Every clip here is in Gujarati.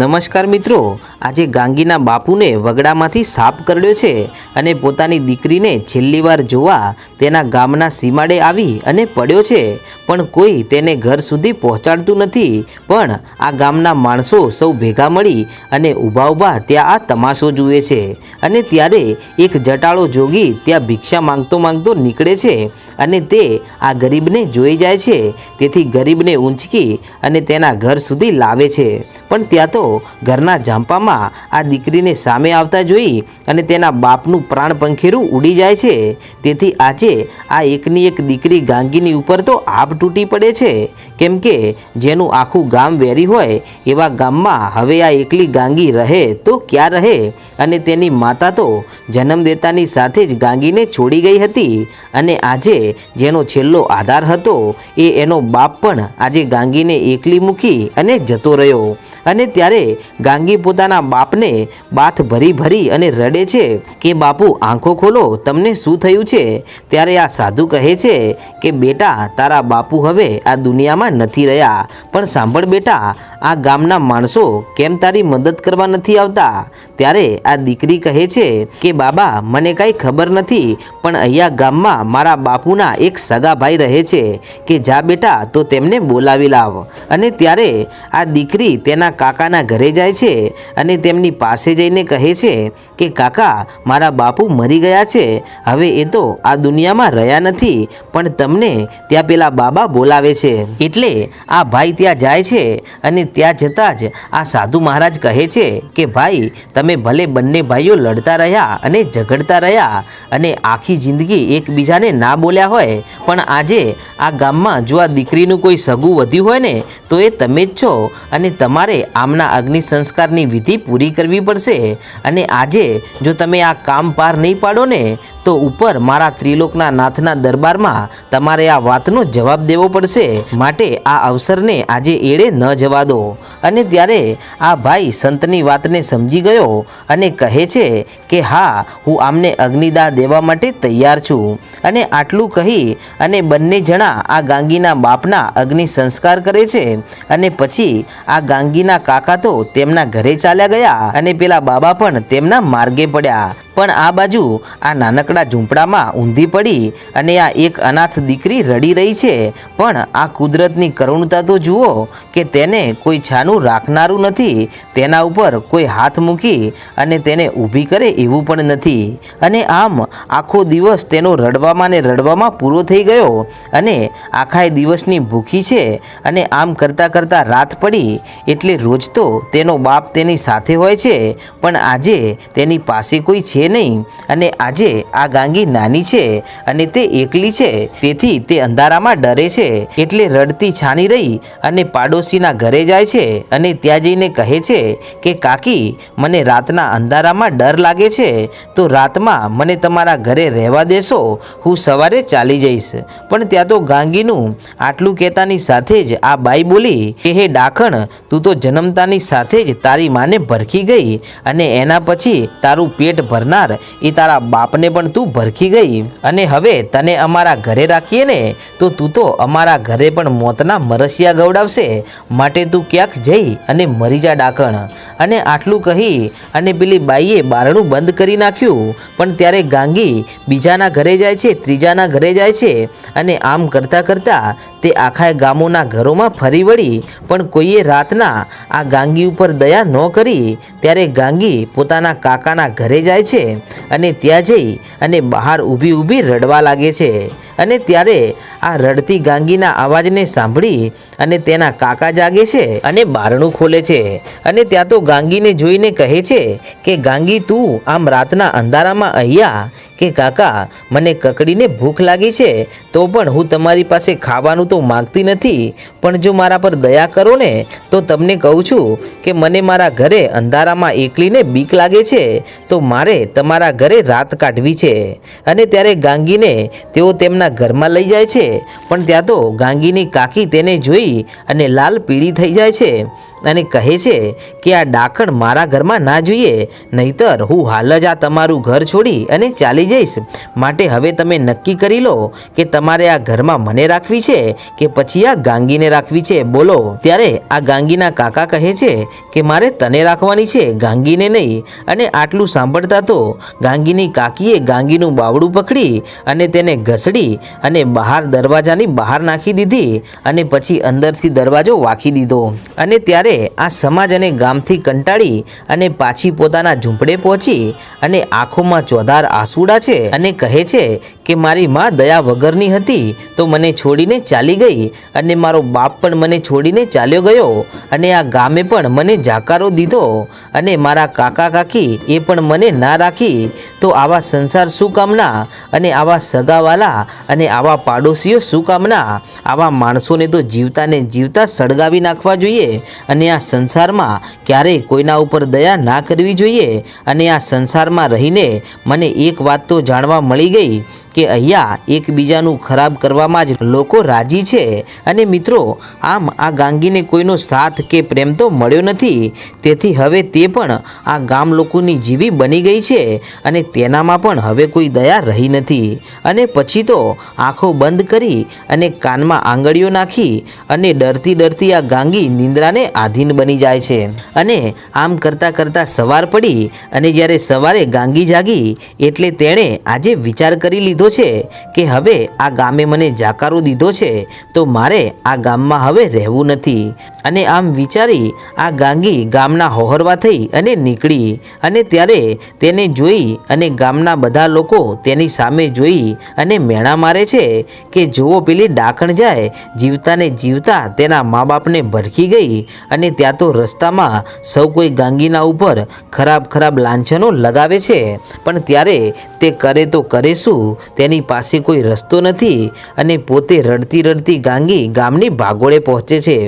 નમસ્કાર મિત્રો, આજે ગાંગીના બાપુને વગડામાંથી સાપ કરડ્યો છે અને પોતાની દીકરીને છેલ્લી વાર જોવા તેના ગામના સીમાડે આવી અને પડ્યો છે. પણ કોઈ તેને ઘર સુધી પહોંચાડતું નથી, પણ આ ગામના માણસો સૌ ભેગા મળી અને ઊભા ઊભા ત્યાં આ તમાશો જુએ છે અને ત્યારે એક જટાળો જોગી ત્યાં ભિક્ષા માંગતો માંગતો નીકળે છે અને તે આ ગરીબને જોઈ જાય છે. તેથી ગરીબને ઊંચકી અને તેના ઘર સુધી લાવે છે. પણ ત્યાં તો ઘરના ઝાંપામાં આ દીકરીને સામે આવતા જોઈ અને તેના બાપનું પ્રાણ પંખેરું ઉડી જાય છે. તેથી આજે આ એકની એક દીકરી ગાંગીની ઉપર તો આપ તૂટી પડે છે. કેમ કે જેનું આખું ગામ વેરી હોય એવા ગામમાં હવે આ એકલી ગાંગી રહે તો ક્યાં રહે? અને તેની માતા તો જન્મ દેતાની સાથે જ ગાંગીને છોડી ગઈ હતી. અને આજે જેનો છેલ્લો આધાર હતો એ એનો બાપ પણ આજે ગાંગીને એકલી મૂકી અને જતો રહ્યો. અને ત્યારે ગાંગી પોતાના બાપને બાથ ભરી ભરી અને રડે છે કે, બાપુ, આંખો ખોલો, તમને શું થયું છે? ત્યારે આ સાધુ કહે છે કે, બેટા, તારા બાપુ હવે આ દુનિયામાં નથી રહ્યા. પણ સાંભળ બેટા, આ ગામના માણસો કેમ તારી મદદ કરવા નથી આવતા? ત્યારે આ દીકરી કહે છે કે, બાબા, મને કાંઈ ખબર નથી, પણ અહીંયા ગામમાં મારા બાપુના એક સગા ભાઈ રહે છે કે, જા બેટા, તો તેમને બોલાવી લાવ. અને ત્યારે આ દીકરી તેના કાકાના ઘરે જાય છે અને તેમની પાસે જઈને કહે છે કે, કાકા, મારા બાપુ મરી ગયા છે. હવે એ તો આ દુનિયામાં રહ્યા નથી, પણ તમને ત્યાં પેલા બાબા બોલાવે છે. એટલે આ ભાઈ ત્યાં જાય છે અને ત્યાં જતાં જ આ સાધુ મહારાજ કહે છે કે, ભાઈ, તમે ભલે બંને ભાઈઓ લડતા રહ્યા અને ઝઘડતા રહ્યા અને આખી જિંદગી એકબીજાને ના બોલ્યા હોય, પણ આજે આ ગામમાં જો આ દીકરીનું કોઈ સગું વધ્યું હોય ને, તો એ તમે જ છો અને તમારે આમના અગ્નિ સંસ્કારની વિધિ પૂરી કરવી પડશે. અને આજે જો તમે આ કામ પાર નહીં પાડો ને, તો ઉપર મારા ત્રિલોકના નાથના દરબારમાં તમારે આ વાતનો જવાબ દેવો પડશે. માટે આ અવસરને આજે એળે ન જવા દો. અને ત્યારે આ ભાઈ સંતની વાતને સમજી ગયો અને કહે છે કે, હા, હું આમને અગ્નિદાહ દેવા માટે તૈયાર છું. અને આટલું કહી અને બંને જણા આ ગાંગીના બાપના અગ્નિ સંસ્કાર કરે છે અને પછી આ ગાંગીના કાકા તો તેમના ઘરે ચાલ્યા ગયા અને પેલા બાબા પણ તેમના માર્ગે પડ્યા. પણ આ બાજુ આ નાનકડા ઝૂંપડામાં ઊંધી પડી અને આ એક અનાથ દીકરી રડી રહી છે. પણ આ કુદરતની કરુણતા તો જુઓ કે તેને કોઈ છાનું રાખનારું નથી. તેના ઉપર કોઈ હાથ મૂકી અને તેને ઊભી કરે એવું પણ નથી. અને આમ આખો દિવસ તેનો રડવામાં ને રડવામાં પૂરો થઈ ગયો અને આખાય દિવસની ભૂખી છે અને આમ કરતાં કરતાં રાત પડી. એટલે રોજ તો તેનો બાપ તેની સાથે હોય છે, પણ આજે તેની પાસે કોઈ છે નહીં. અને આજે આ ગાંગી નાની છે અને તે એકલી છે. તેથી તે અંધારામાં ડરે છે. એટલે રડતી છાની રહી અને પાડોશીના ઘરે જાય છે અને ત્યાં જઈને કહે છે કે, કાકી, મને રાતના અંધારામાં ડર લાગે છે. તો રાતમાં મને તમારા ઘરે રહેવા દેશો. હું સવારે ચાલી જઈશ. પણ ત્યાં તો ગાંગીનું આટલું કહેતાની સાથે જ આ બાઈ બોલી, કે હે ડાખણ, તું તો જન્મતાની સાથે જ તારી માને ભરખી ગઈ અને એના પછી તારું પેટ ભરનાર એ તારા બાપને પણ તું ભરખી ગઈ. અને હવે તને અમારા ઘરે રાખીએ ને, તો તું તો અમારા ઘરે પણ મોતના મરસિયા ગવડાવશે. માટે તું ક્યાંક જઈ અને મરી જા ડાકણ. અને આટલું કહી અને પેલી બાઈએ બારણું બંધ કરી નાખ્યું. પણ ત્યારે ગાંગી બીજાના ઘરે જાય છે, ત્રીજાના ઘરે જાય છે. અને આમ કરતાં કરતાં તે આખા ગામોના ઘરોમાં ફરી વળી. પણ કોઈએ રાતના આ ગાંગી ઉપર દયા ન કરી. ત્યારે ગાંગી પોતાના કાકાના ઘરે જાય છે અને ત્યાં જઈ અને બહાર ઊભી ઊભી રડવા લાગે છે. અને ત્યારે આ રડતી ગાંગીના અવાજને સાંભળી અને તેના કાકા જાગે છે અને બારણું ખોલે છે. અને ત્યાં તો ગાંગીને જોઈને કહે છે કે, ગાંગી, તું આમ રાતના અંધારામાં અહીંયા? કે કાકા, મને કકડીને ભૂખ લાગી છે, તો પણ હું તમારી પાસે ખાવાનું તો માગતી નથી. પણ જો મારા પર દયા કરો ને, તો તમને કહું છું કે, મને મારા ઘરે અંધારામાં એકલીને બીક લાગે છે, તો મારે તમારા ઘરે રાત કાઢવી છે. અને ત્યારે ગાંગીને તેઓ તેમના ઘરમાં લઈ જાય છે. પણ ત્યાં તો ગાંગીની કાકી તેને જોઈ અને લાલ પીળી થઈ જાય છે. અને કહે છે કે આ ડાકણ મારા ઘરમાં ના જોઈએ નહીતર હું હાલ જ આ તમારું ઘર છોડી અને ચાલી જઈશ. માટે હવે તમે નક્કી કરી લો કે તમારે આ ઘરમાં મને રાખવી છે કે પછી આ ગાંગીને રાખવી છે? બોલો. ત્યારે આ ગાંગીના કાકા કહે છે કે મારે તને રાખવાની છે, ગાંગીને નહીં. અને આટલું સાંભળતા તો ગાંગીની કાકીએ ગાંગીનું બાવડું પકડી અને તેને ઘસડી અને બહાર દરવાજાની બહાર નાખી દીધી અને પછી અંદરથી દરવાજો વાંખી દીધો. અને ત્યારે આ સમાજ અને ગામથી કંટાળી અને પાછી પોતાના ઝૂંપડે પહોંચી અને આંખોમાં ચોધાર આંસુડા છે અને કહે છે કે મારી માં દયા વગરની હતી તો મને છોડીને ચાલી ગઈ અને મારો બાપ પણ મને છોડીને ચાલ્યો ગયો અને આ ગામે પણ મને જાકારો દીધો અને મારા કાકા કાકી એ પણ મને ના રાખી. તો આવા સંસાર શું કામના અને આવા સગાવાલા અને આવા પાડોશીઓ શું કામના? આવા માણસોને તો જીવતાને જીવતા સળગાવી નાખવા જોઈએ અને આ સંસારમાં ક્યારેય કોઈના ઉપર દયા ના કરવી જોઈએ અને આ સંસારમાં રહીને મને એક વાત તો જાણવા મળી ગઈ કે અહીંયા એકબીજાનું ખરાબ કરવામાં જ લોકો રાજી છે અને મિત્રો, આમ આ ગાંગીને કોઈનો સાથ કે પ્રેમ તો મળ્યો નથી. તેથી હવે તે પણ આ ગામ લોકોની જીવી બની ગઈ છે અને તેનામાં પણ હવે કોઈ દયા રહી નથી. અને પછી તો આંખો બંધ કરી અને કાનમાં આંગળીઓ નાખી અને ડરતી ડરતી આ ગાંગી નિંદ્રાને આધીન બની જાય છે. અને આમ કરતાં કરતાં સવાર પડી અને જ્યારે સવારે ગાંગી જાગી, એટલે તેણે આજે વિચાર કરી લીધો છે કે હવે આ ગામે મને જાકારો દીધો છે, તો મારે આ ગામમાં હવે રહેવું નથી. અને આમ વિચારી આ ગાંગી ગામના હોહરવા થઈ અને નીકળી અને ત્યારે તેને જોઈ અને ગામના બધા લોકો તેની સામે જોઈ અને મેણા મારે છે કે જુઓ પેલી ડાકણ જાય, જીવતાને જીવતા તેના મા બાપને ભડકી ગઈ અને ત્યાં તો રસ્તામાં સૌ કોઈ ગાંગીના ઉપર ખરાબ ખરાબ લાંછનો લગાવે છે. પણ ત્યારે તે કરે તો કરે શું? તેની પાસે કોઈ રસ્તો નથી અને પોતે રડતી રડતી ગાંગી ગામની ભાગોળે પહોંચે છે.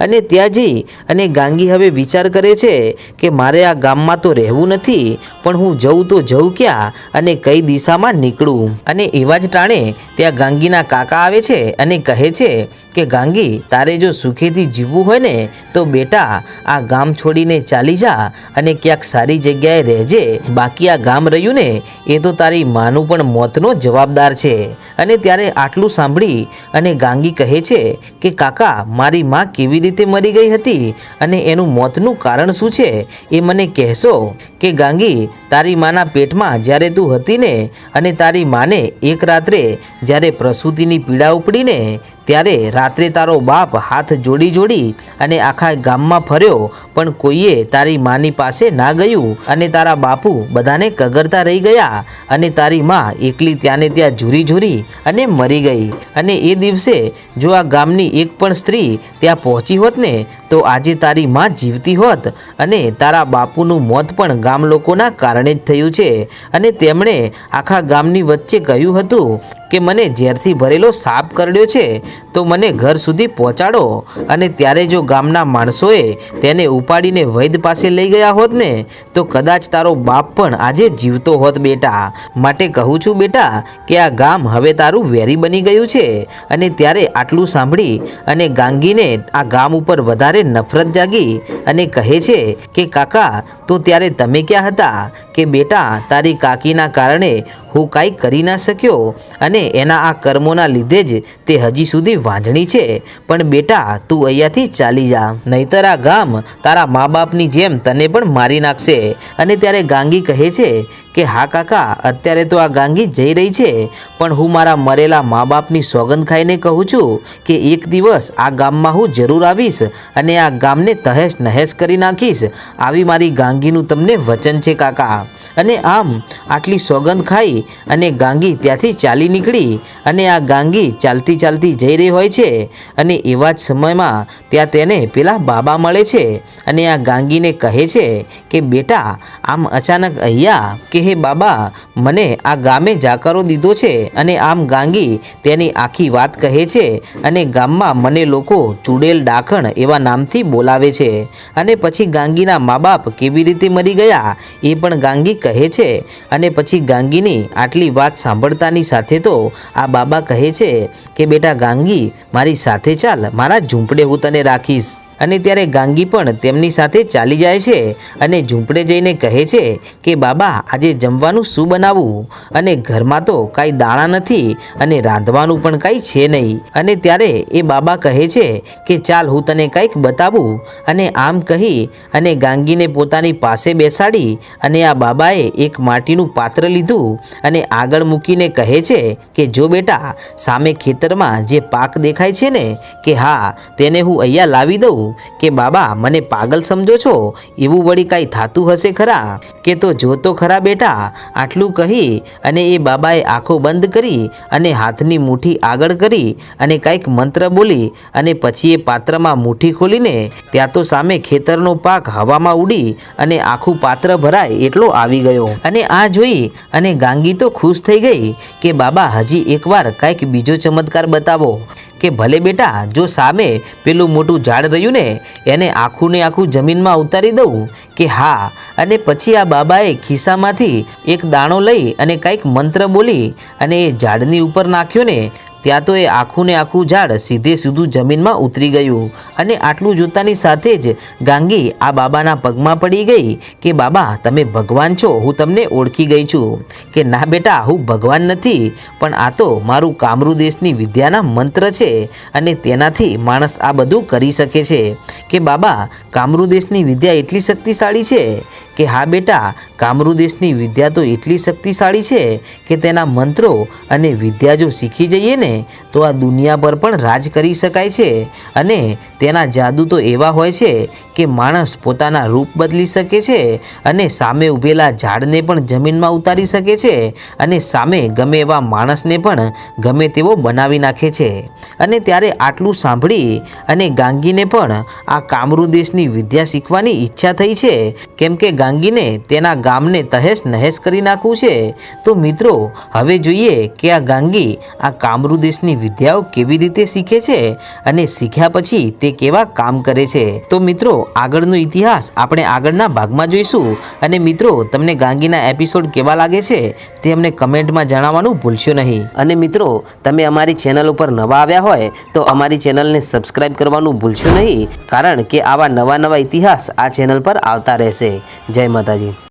અને ત્યાં જઈ અને ગાંગી હવે વિચાર કરે છે કે મારે આ ગામમાં તો રહેવું નથી, પણ હું જઉં તો જઉં ક્યાં અને કઈ દિશામાં નીકળું? અને એવા જ ટાણે ત્યાં ગાંગીના કાકા આવે છે અને કહે છે કે, ગાંગી, તારે જો સુખેથી જીવવું હોય ને, તો બેટા, આ ગામ છોડીને ચાલી જા અને ક્યાંક સારી જગ્યાએ રહેજે. બાકી આ ગામ રહ્યું ને, એ તો તારી માનું પણ મોતનો જવાબદાર છે. અને ત્યારે આટલું સાંભળી અને ગાંગી કહે છે કે, કાકા, મારી માં કેવી રીતે મરી ગઈ હતી અને એનું મોતનું કારણ શું છે એ મને કહેશો? કે ગાંગી, તારી માના પેટમાં જ્યારે તું હતી ને અને તારી માને એક રાત્રે જ્યારે પ્રસૂતિની પીડા ઉપડીને ત્યારે રાત્રે તારો બાપ હાથ જોડી જોડી અને આખા ગામમાં ફર્યો, પણ કોઈએ તારી માની પાસે ના ગયું અને તારા બાપુ બધાને કગરતા રહી ગયા અને તારી માં એકલી ત્યાંને ત્યાં ઝૂરી ઝૂરી અને મરી ગઈ. અને એ દિવસે જો આ ગામની એક પણ સ્ત્રી ત્યાં પહોંચી હોત ને તો આજે તારી માં જીવતી હોત અને તારા બાપુનું મોત પણ ગામ લોકોના કારણે જ થયું છે. અને તેમણે આખા ગામની વચ્ચે કહ્યું હતું કે, મને ઝેરથી ભરેલો સાપ કરડ્યો છે, તો મને ઘર સુધી પહોંચાડો. અને ત્યારે જો ગામના માણસોએ તેને ઉપાડીને વૈદ પાસે લઈ ગયા હોત ને, તો કદાચ તારો બાપ પણ આજે જીવતો હોત બેટા. માટે કહું છું બેટા કે આ ગામ હવે તારું વેરી બની ગયું છે. અને ત્યારે આટલું સાંભળી અને ગાંગીને આ ગામ ઉપર વધારે નફરત જાગી અને કહે છે કે, કાકા, તો ત્યારે તમે ક્યાં હતા? કે બેટા, તારી કાકીના કારણે હું કાંઈ કરી ના શક્યો અને એના આ કર્મોના લીધે જ તે હજી સુધી વાંઝણી છે. પણ બેટા, તું અહીંયાથી ચાલી જા. નહીતર આ ગામ તારા મા બાપની જેમ તને પણ મારી નાખશે. અને ત્યારે ગાંગી કહે છે કે, હા, કાકા, અત્યારે તો આ ગાંગી જઈ રહી છે. પણ હું મારા મરેલા મા બાપની સોગંદ ખાઈને કહું છું કે, એક દિવસ આ ગામમાં હું જરૂર આવીશ અને આ ગામને તહેશ નહેશ કરી નાખીશ. આવી મારી ગાંગીનું તમને વચન છે, કાકા. અને આમ આટલી સોગંદ ખાઈ અને ગાંગી ત્યાંથી ચાલી નીકળી. અને આ ગાંગી ચાલતી ચાલતી જઈ રહી હોય છે. અને એવા જ સમયમાં ત્યાં તેને પેલા બાબા મળે છે. અને આ ગાંગીને કહે છે કે, બેટા, આમ અચાનક અહીંયા કે હે બાબા, મને આ ગામે જાકારો દીધો છે અને આમ ગાંગી તેની આખી વાત કહે છે અને ગામમાં મને લોકો ચૂડેલ ડાખણ એવા નામથી બોલાવે છે અને પછી ગાંગીના મા બાપ કેવી રીતે મરી ગયા એ પણ ગાંગી કહે છે અને પછી ગાંગીની આટલી વાત સાંભળતાની સાથે તો આ બાબા કહે છે કે, બેટા ગાંગી, મારી સાથે ચાલ, મારા ઝૂંપડે હું તને રાખીશ. અને ત્યારે ગાંગી પણ તેમની સાથે ચાલી જાય છે અને ઝૂંપડે જઈને કહે છે કે, બાબા, આજે જમવાનું શું બનાવવું અને ઘરમાં તો કાંઈ દાણા નથી અને રાંધવાનું પણ કાંઈ છે નહીં. અને ત્યારે એ બાબા કહે છે કે, ચાલ, હું તને કંઈક બતાવું. અને આમ કહી અને ગાંગીને પોતાની પાસે બેસાડી અને આ બાબાએ એક માટીનું પાત્ર લીધું અને આગળ મૂકીને કહે છે કે, જો બેટા, સામે ખેતરમાં જે પાક દેખાય છે ને, કે હા, તેને હું અહીંયા લાવી દઉં. કે બાબા, મને પાગલ સમજો છો? એવું વળી કાંઈ થાતું હશે ખરા? કે તો જો તો ખરા બેટા? આટલું કહી અને એ બાબાએ આંખો બંધ કરી અને હાથની મુઠ્ઠી આગળ કરી અને કાંઈક મંત્ર બોલી અને પછી એ પાત્રમાં મુઠ્ઠી ખોલીને ત્યાં તો સામે ખેતરનો પાક હવામાં ઉડી અને આખું પાત્ર ભરાય એટલો આવી ગયો. અને આ જોઈ અને ગાંગી તો ખુશ થઈ ગઈ કે, બાબા, હજી એકવાર કાંઈક બીજો ચમત્કાર બતાવો. કે ભલે બેટા, જો સામે પેલું મોટું ઝાડ રહ્યું ને, એને આખું ને આખું જમીનમાં ઉતારી દઉં કે હા, અને પછી આ બાબાએ ખિસ્સામાંથી એક દાણો લઈ અને કંઈક મંત્ર બોલી અને એ ઝાડની ઉપર નાખ્યો ને ત્યાં તો એ આખું ને આખું ઝાડ સીધે સીધું જમીનમાં ઉતરી ગયું અને આટલું જોતાની સાથે જ ગાંગી આ બાબાના પગમાં પડી ગઈ કે, બાબા, તમે ભગવાન છો, હું તમને ઓળખી ગઈ છું. કે, ના બેટા, હું ભગવાન નથી, પણ આ તો મારું કામરૂ દેશની વિદ્યાના મંત્ર છે અને તેનાથી માણસ આ બધું કરી શકે છે. કે, બાબા, કામરૂ દેશની વિદ્યા એટલી શક્તિશાળી છે કે, હા બેટા કામરૂ દેશની વિદ્યા તો એટલી શક્તિશાળી છે કે તેના મંત્રો અને વિદ્યા જો શીખી જઈએ ને, તો આ દુનિયા પર પણ રાજ કરી શકાય છે. અને તેના જાદુ તો એવા હોય છે કે માણસ પોતાના રૂપ બદલી શકે છે અને સામે ઊભેલા ઝાડને પણ જમીનમાં ઉતારી શકે છે અને સામે ગમે એવા માણસને પણ ગમે તેવો બનાવી નાખે છે. અને ત્યારે આટલું સાંભળી અને ગાંગીને પણ આ કામરૂ દેશની વિદ્યા શીખવાની ઈચ્છા થઈ છે. કેમ કે ગાંગીને તેના ગામને તહેશ નહેશ કરી નાખવું છે? તો મિત્રો, હવે જોઈએ કે આ ગાંગી આ કામરૂ દેશની વિદ્યાઓ કેવી રીતે શીખે છે અને શીખ્યા પછી તે કેવા કામ કરે છે? તો મિત્રો, આગળનો ઇતિહાસ આપણે આગળના ભાગમાં જોઈશું. અને મિત્રો, તમને ગાંગીના એપિસોડ કેવા લાગે છે તે અમને કમેન્ટમાં જણાવવાનું ભૂલશો નહીં. અને મિત્રો, તમે અમારી ચેનલ ઉપર નવા આવ્યા હોય તો અમારી ચેનલને સબસ્ક્રાઈબ કરવાનું ભૂલશો નહીં, કારણ કે આવા નવા નવા ઇતિહાસ આ ચેનલ પર આવતા રહેશે. જય માતાજી.